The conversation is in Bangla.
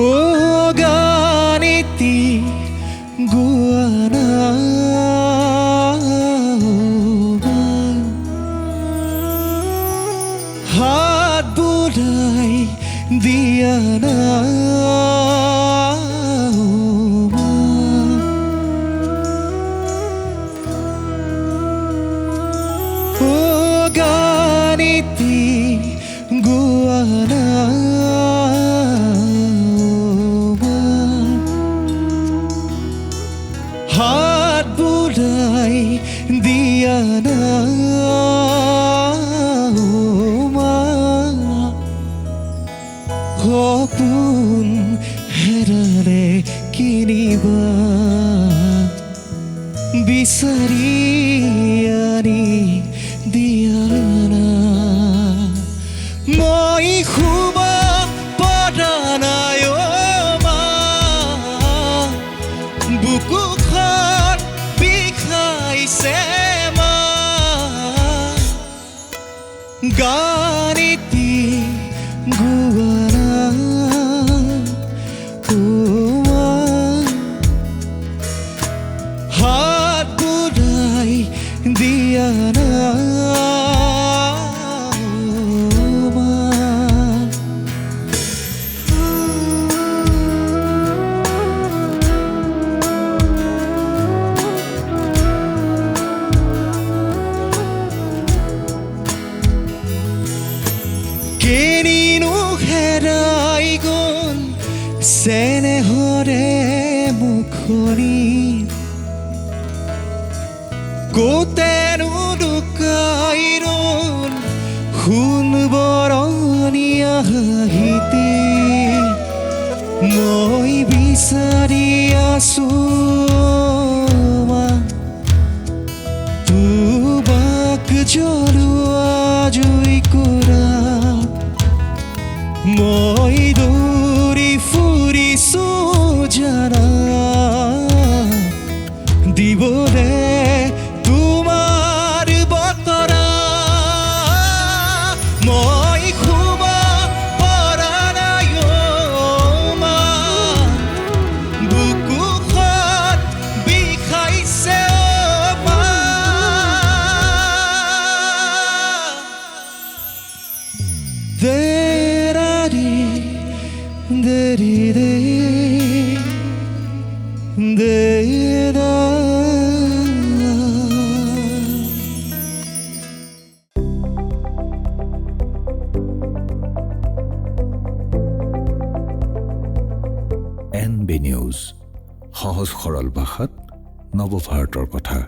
ও গানিতি গুয়ানা হাত বুড়াই দিয়া গানিতি গুয়ানা হাত বুড়াই দিয়া না মা সপোন কিনিবা। বিচাৰি আনি দিয়া না মই শুব পৰা নাই অ' মা। বুকুখন বিষাইছে মা গানিতি হাত বুঢ়াই দিয়া মা কেনিনো হেৰাই গ'ল চেনেহৰে মুখনি। ক'তেনো লুকাই ৰ'ল সোণ বৰণীয়া হাঁহিতে মই বিচাৰি আছো তোমাক জ্বলোৱা দে-ৰা-দি, দে-ৰি-দে, দে-ৰা। এন বি নিউজ সহজ সৰল ভাষাত নৱভাৰতৰ কথা